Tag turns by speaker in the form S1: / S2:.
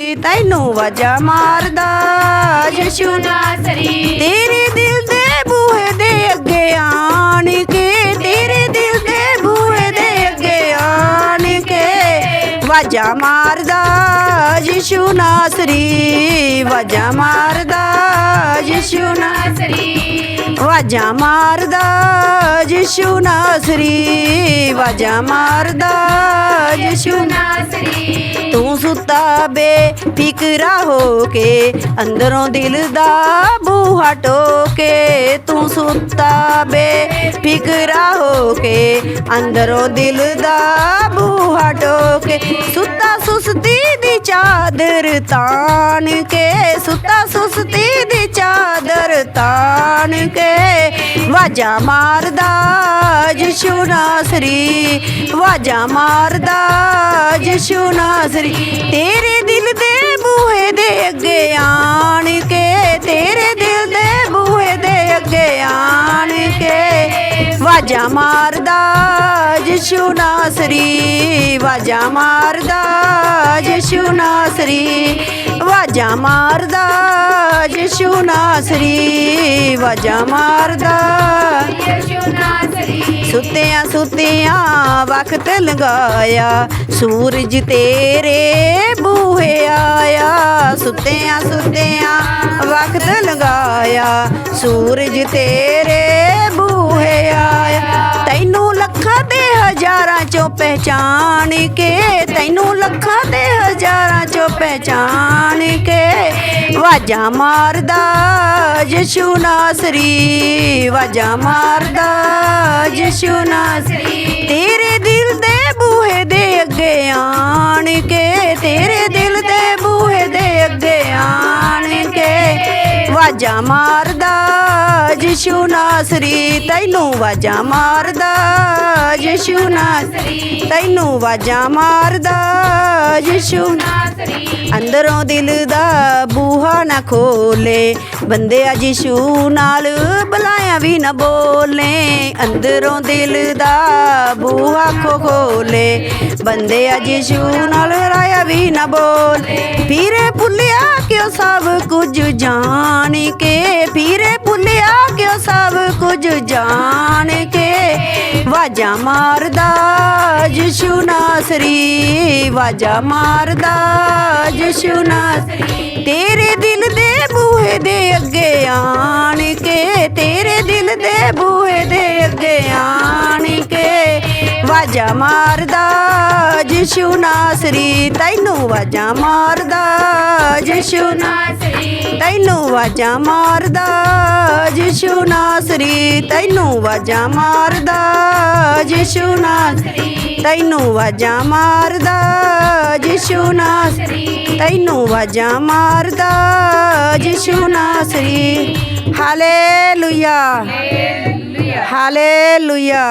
S1: ਤੈਨੂੰ ਵਾਜਾ ਮਾਰਦਾ ਯਿਸੂ
S2: ਨਾਸਰੀ।
S1: ਤੇਰੇ ਦਿਲ ਦੇ ਬੂਹੇ ਦੇ ਅੱਗੇ ਆਣ ਕੇ, ਤੇਰੇ ਦਿਲ ਦੇ ਬੂਹੇ ਦੇ ਅੱਗੇ ਆਣ ਕੇ ਵਾਜਾ ਮਾਰਦਾ ਯਿਸੂ ਨਾਸਰੀ। ਵਾਜਾ ਮਾਰਦਾ ਯਿਸੂ ਨਾ
S2: ਨਾਸਰੀ।
S1: ਵਾਜਾ ਮਾਰਦਾ ਯਿਸੂ ਨਾਸਰੀ। ਵਾਜਾ ਮਾਰਦਾ ਯਿਸੂ
S2: ਨਾਸਰੀ।
S1: ਤੂੰ ਸੁੱਤਾ ਫਿਕਰਾ ਹੋ ਕੇ, ਅੰਦਰੋਂ ਦਿਲ ਦਾ ਬੂਹਾ ਟੋਕੇ, ਤੂੰ ਸੁੱਤਾ ਬੇ, ਫਿਕਰਾ ਹੋ ਕੇ, ਅੰਦਰੋਂ ਦਿਲ ਦਾ ਬੂਹਾ ਟੋਕੇ। ਸੁੱਤਾ ਸੁਸਤੀ ਦੀ ਚਾਦਰ ਤਾਣ ਕੇ, ਸੁੱਤਾ ਸੁਸਤੀ ਦੀ ਚਾਦਰ ਤਾਣ ਕੇ, ਵਾਜਾ ਮਾਰਦਾ ਯਿਸੂ ਨਾਸਰੀ, ਵਾਜਾ ਮਾਰਦਾ ਯਿਸੂ ਨਾਸਰੀ। ਤੇਰੇ ਦੇ ਅੱਗੇ ਆਣ ਕੇ, ਤੇਰੇ ਦਿਲ ਦੇ ਬੂਹੇ ਦੇ ਅੱਗੇ ਆਣ ਕੇ। ਵਾਜਾ ਮਾਰਦਾ ਯਿਸੂ ਨਾਸਰੀ, ਵਾਜਾ ਮਾਰਦਾ ਯਿਸੂ ਨਾਸਰੀ, ਵਾਜਾ ਮਾਰਦਾ ਯਿਸੂ ਨਾਸਰੀ, ਵਾਜਾ ਮਾਰਦਾ
S2: ਯਿਸੂ ਨਾਸਰੀ।
S1: ਸੁੱਤਿਆਂ ਸੁੱਤਿਆਂ ਵਕਤ ਲੰਗਾਇਆ ਸੂਰਜ ਤੇਰੇ ਬੂਹੇ ਸੂਰਜ ਤੇਰੇ ਬੂਹੇ ਆਇਆ। ਤੈਨੂੰ ਲੱਖਾਂ ਤੇ ਹਜ਼ਾਰਾਂ ਚੋਂ ਪਹਿਚਾਣ ਕੇ, ਤੈਨੂੰ ਲੱਖਾਂ ਤੇ ਹਜ਼ਾਰਾਂ ਚੋਂ ਪਹਿਚਾਣ ਕੇ ਵਾਜਾ ਮਾਰਦਾ ਯਿਸੂ ਨਾਸਰੀ, ਵਾਜਾ ਮਾਰਦਾ ਯਿਸੂ ਨਾਸਰੀ। ਤੇਰੇ ਦਿਲ ਦੇ ਬੂਹੇ ਦੇ ਅੱਗੇ ਆਣ ਕੇ, ਤੇਰੇ ਦਿਲ ਦੇ ਬੂਹੇ ਦੇ ਅੱਗੇ ਆਣ ਕੇ ਵਾਜਾ ਮਾਰਦਾ ਯਿਸੂ ਨਾਸਰੀ, ਤੈਨੂੰ ਵਾਜਾ ਮਾਰਦਾ। ਯਿਸੂ ਨਾਸਰੀ, ਤੈਨੂੰ ਵਾਜਾ ਮਾਰਦਾ। ਯਿਸੂ
S2: ਨਾਸਰੀ,
S1: ਅੰਦਰੋਂ ਦਿਲ ਦਾ ਬੂਹਾ ਨਾ ਖੋਲੇ। ਬੰਦੇ ਆ ਯਿਸੂ ਨਾਲ ਬੁਲਾਇਆ ਵੀ ਨਾ ਬੋਲੇ। ਅੰਦਰੋਂ ਦਿਲ ਦਾ ਬੂਹਾ ਖੋ ਖੋਲੇ। ਬੰਦੇ ਆ ਯਿਸੂ ਨਾਲ ਰਾਇਆ ਵੀ ਨਾ ਬੋਲੇ। ਪੀਰੇ ਭੁੱਲਿਆ ਕਿਉਂ ਸਭ ਕੁਝ ਜਾਣ ਕੇ? ਪੀਰੇ ਸਭ ਕੁਝ ਜਾਣ ਕੇ ਵਾਜਾ ਮਾਰਦਾ, ਯਿਸੂ ਨਾਸਰੀ, ਵਾਜਾ ਮਾਰਦਾ, ਯਿਸੂ ਨਾਸਰੀ। ਤੇਰੇ ਦਿਲ ਦੇ ਬੂਹੇ ਦੇ ਅੱਗੇ ਆਣ ਕੇ, ਤੇਰੇ ਦਿਲ ਦੇ ਬੂਹੇ ਦੇ ਅੱਗੇ ਆਣ ਕੇ ਵਾਜਾ ਮਾਰਦਾ, ਯਿਸੂ ਨਾਸਰੀ, ਤੈਨੂੰ ਵਾਜਾ ਮਾਰਦਾ। ਯਿਸੂ ਨਾਸਰੀ ਤੈਨੂੰ ਵਾਜਾ ਮਾਰਦਾ ਯਿਸੂ ਨਾਸਰੀ ਤੈਨੂੰ ਵਾਜਾ ਮਾਰਦਾ ਯਿਸੂ ਨਾਸਰੀ ਤੈਨੂੰ ਵਾਜਾ ਮਾਰਦਾ ਯਿਸੂ ਨਾਸਰੀ ਤੈਨੂੰ ਵਾਜਾ ਮਾਰਦਾ ਯਿਸੂ ਨਾਸਰੀ ਹਾਲੇਲੂਇਆ। ਹਾਲੇਲੂਇਆ।